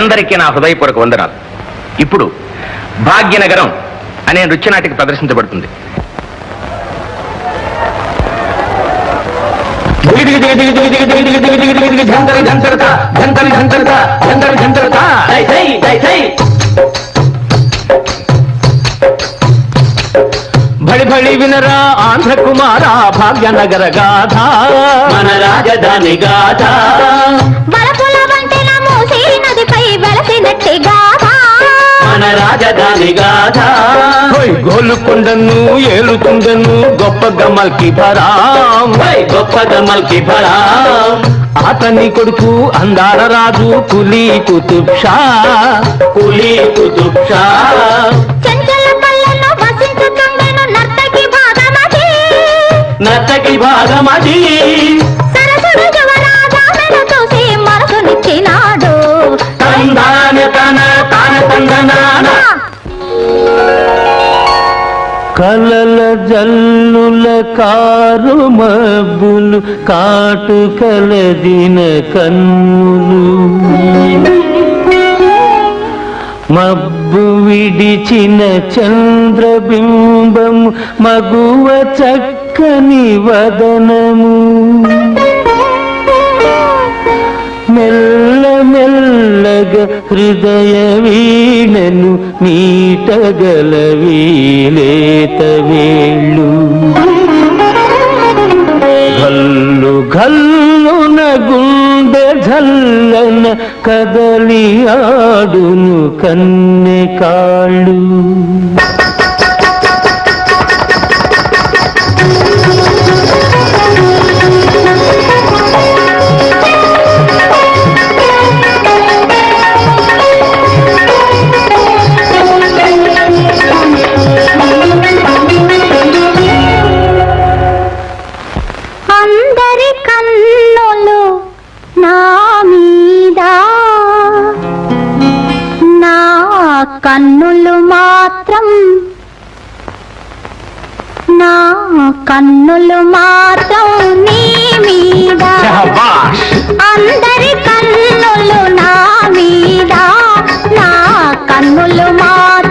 అందరికీ నా హృదయపూర్వక వందనాలు. ఇప్పుడు భాగ్యనగరం అనే నృత్యనాటిక ప్రదర్శించబడుతుంది. బడి బడి వినరా ఆంధ్ర కుమార భాగ్యనగర గాథ. మన రాజధాని గాథ. వెలసినట్టి గాథ. మన రాజధాని గాథ గోలుకొండను ఏలుతుండను గొప్ప గమల్కి భరాం గొప్ప గమల్కి భరాం అతని కొడుకు అందాల రాజు కులీ కుతుబ్ షా కులీ కుతుబ్ షా నర్తకి భాగమది. జల్లుల కారు మబ్బులు కాటు కలదిన కన్నులు. మబ్బు విడిచిన చంద్రబింబము మగువ చక్కని వదనము. హృదయ వీణను మీటగల వీలేత వేళ్ళు. గల్లు గల్లున గుండె జల్లన కదలి ఆడును కన్నె కాళ్ళు. కన్నులు మాత్రం నా కన్నులు మాత్రం నీ మీద. అందరి కన్నులు నా మీద. నా కన్నులు మాత్రం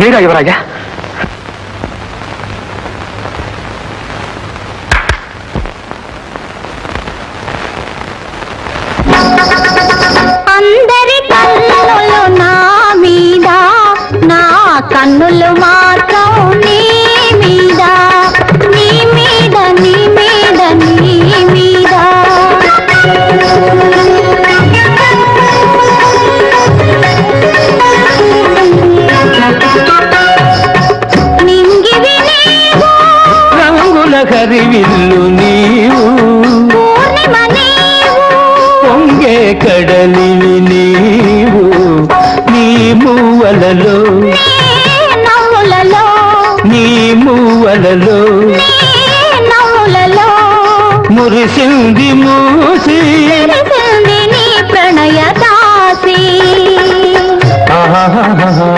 మీరా యువరాజా? అందరి కళ్ళలో నా మీద నా కన్నులు మాత్రం మూవలలో నీ మూవలలో మురిసింది మూసి నీ ప్రణయ దాసి ఆహాహాహా.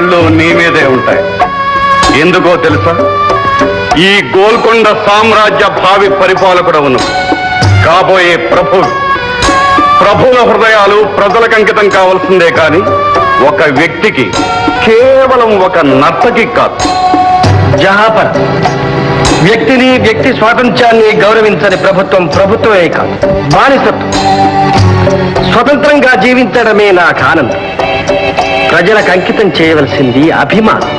కళ్ళు నీ మీదే ఉంటాయి. ఎందుకో తెలుసా? ఈ గోల్కొండ సామ్రాజ్య భావి పరిపాలకుడవును కాబోయే ప్రభు. ప్రభుల హృదయాలు ప్రజలకు అంకితం కావాల్సిందే కానీ ఒక వ్యక్తికి కేవలం ఒక నర్తకి కాదు. జహాపర్. వ్యక్తిని వ్యక్తి స్వాతంత్ర్యాన్ని గౌరవించని ప్రభుత్వం ప్రభుత్వమే కాదు బానిసత్వం. స్వతంత్రంగా జీవించడమే నాకు ఆనందం. ప్రజలకు అంకితం చేయవలసింది అభిమానం.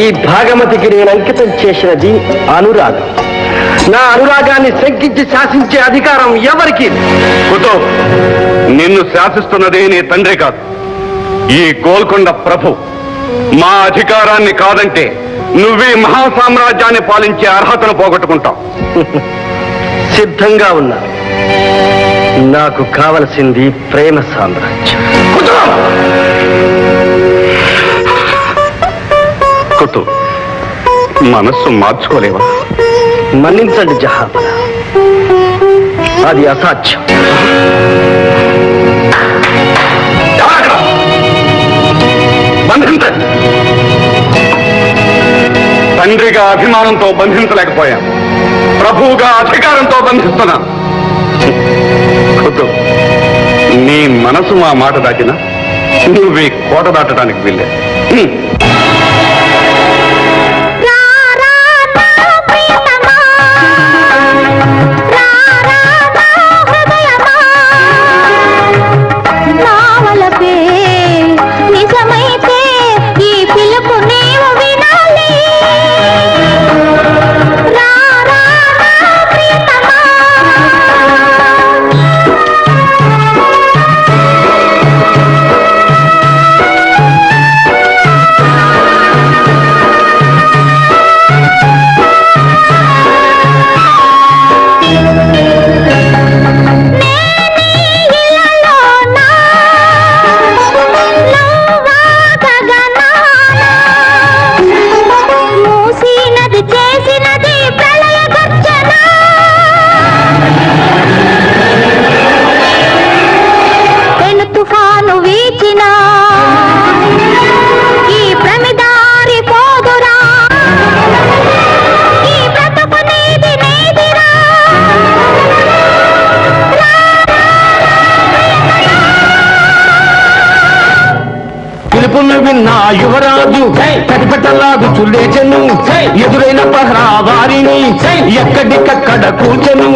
ఈ భాగమతికి నేను అంకితం చేసినది అనురాగం. నా అనురాగాన్ని శంకించి శాసించే అధికారం ఎవరికి? కుతో నిన్ను శాసిస్తున్నది నీ తండ్రి కాదు. ఈ గోల్కొండ ప్రభు మా అధికారాన్ని కాదంటే నువ్వే మహాసామ్రాజ్యాన్ని పాలించే అర్హతను పోగొట్టుకుంటావు. సిద్ధంగా ఉన్నారు నాకు కావలసింది ప్రేమ సామ్రాజ్యం. కుతు మనస్సు మార్చుకోలేవా? మన్నించండి జహాపన అది అసాధ్యం. బంధించండి తండ్రిగా అభిమానంతో బంధించలేకపోయాం ప్రభువుగా అధికారంతో బంధిస్తున్నాం నీ మనసు మా మాట దాటినా? నువ్వు కోట దాటడానికి వెళ్ళావు పిలుపును విన్న యువరాజు. కటిపెట్టలాగు చుల్లేచెను ఎదురైన పహరా వారిని ఎక్కడికక్కడ కూర్చెను.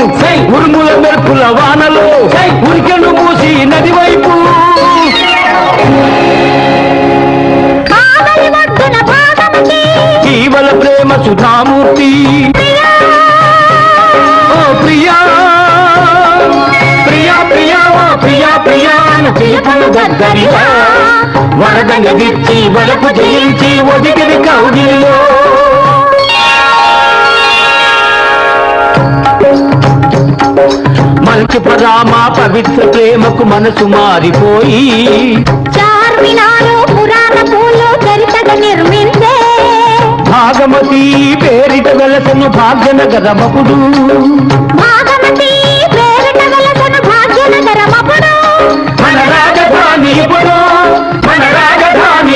ఉరుముల మెరుపుల వానలో. ఉరికెను మూసి నది వైపు. కావలి జీవల ప్రేమ సుధామూర్తి. ఓ ప్రియా. ప్రియా ప్రియా ఓ ప్రియా ప్రియా. వరద నదిచ్చి వరపు జయించి ఒదిగిరి కౌగిలో మంచు పరామ పవిత్ర ప్రేమకు మనసు మారిపోయి. భాగమతి పేరిట వెలసను భాగ్యన గరమపుడు మన రాజధాని ఇప్పుడు మన రాజధాని